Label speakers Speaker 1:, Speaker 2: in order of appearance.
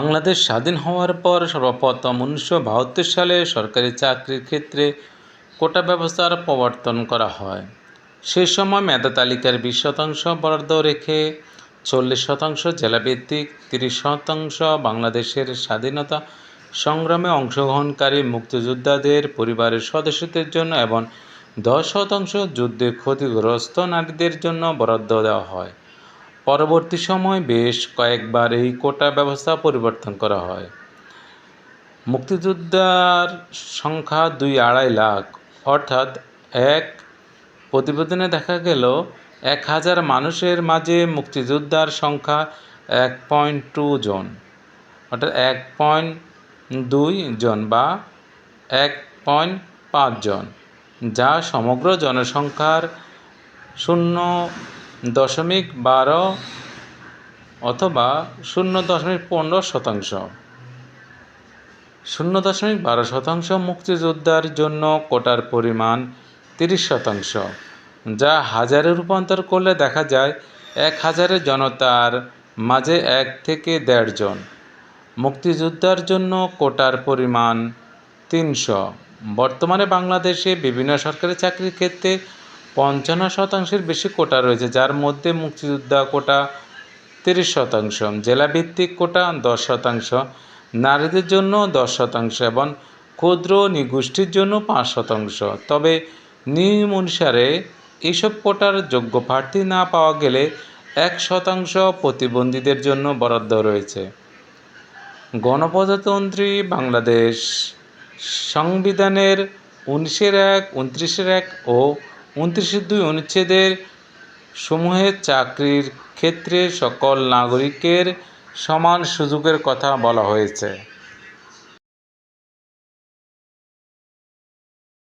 Speaker 1: বাংলাদেশ স্বাধীন হওয়ার পর সর্বপ্রথম উনিশশো বাহাত্তর সালে সরকারি চাকরির ক্ষেত্রে কোটা ব্যবস্থার প্রবর্তন করা হয়। সে সময় মেধা তালিকার বিশ শতাংশ বরাদ্দ রেখে চল্লিশ শতাংশ জেলাভিত্তিক, তিরিশ শতাংশ বাংলাদেশের স্বাধীনতা সংগ্রামে অংশগ্রহণকারী মুক্তিযোদ্ধাদের পরিবারের সদস্যদের জন্য এবং দশ শতাংশ যুদ্ধে ক্ষতিগ্রস্ত নারীদের জন্য বরাদ্দ দেওয়া হয়। পরবর্তী সময় বেশ কয়েকবার এই কোটা ব্যবস্থা পরিবর্তন করা হয়। মুক্তিযোদ্ধার সংখ্যা দুই আড়াই লাখ। অর্থাৎ এক প্রতিবেদনে দেখা গেল, এক হাজার মানুষের মাঝে মুক্তিযোদ্ধার সংখ্যা এক পয়েন্ট টু জন। অর্থাৎ এক পয়েন্ট দুই জন বা এক পয়েন্ট পাঁচ জন, যা সমগ্র জনসংখ্যার শূন্য দশমিক বারো অথবা শূন্য দশমিক পনেরো শতাংশ। শূন্য দশমিক বারো শতাংশ মুক্তিযোদ্ধার জন্য কোটার পরিমাণ তিরিশ শতাংশ, যা হাজারে রূপান্তর করলে দেখা যায় এক হাজারের জনতার মাঝে এক থেকে দেড় জন। মুক্তিযোদ্ধার জন্য কোটার পরিমাণ তিনশো। বর্তমানে বাংলাদেশে বিভিন্ন সরকারি চাকরির ক্ষেত্রে পঞ্চান্ন শতাংশের বেশি কোটা রয়েছে, যার মধ্যে মুক্তিযোদ্ধা কোটা তিরিশ শতাংশ, জেলাভিত্তিক কোটা দশ শতাংশ, নারীদের জন্য দশ শতাংশ এবং ক্ষুদ্র নিগোষ্ঠীর জন্য পাঁচ শতাংশ। তবে নিয়ম অনুসারে এইসব কোটার যোগ্য প্রার্থী না পাওয়া গেলে এক শতাংশ প্রতিবন্ধীদের জন্য বরাদ্দ রয়েছে। গণপ্রজাতন্ত্রী বাংলাদেশ সংবিধানের উনিশের এক, উনত্রিশের এক ও উনত্রিশের দুই অনুচ্ছেদের সমূহে চাকরির ক্ষেত্রে সকল নাগরিকের সমান সুযোগের কথা বলা হয়েছে।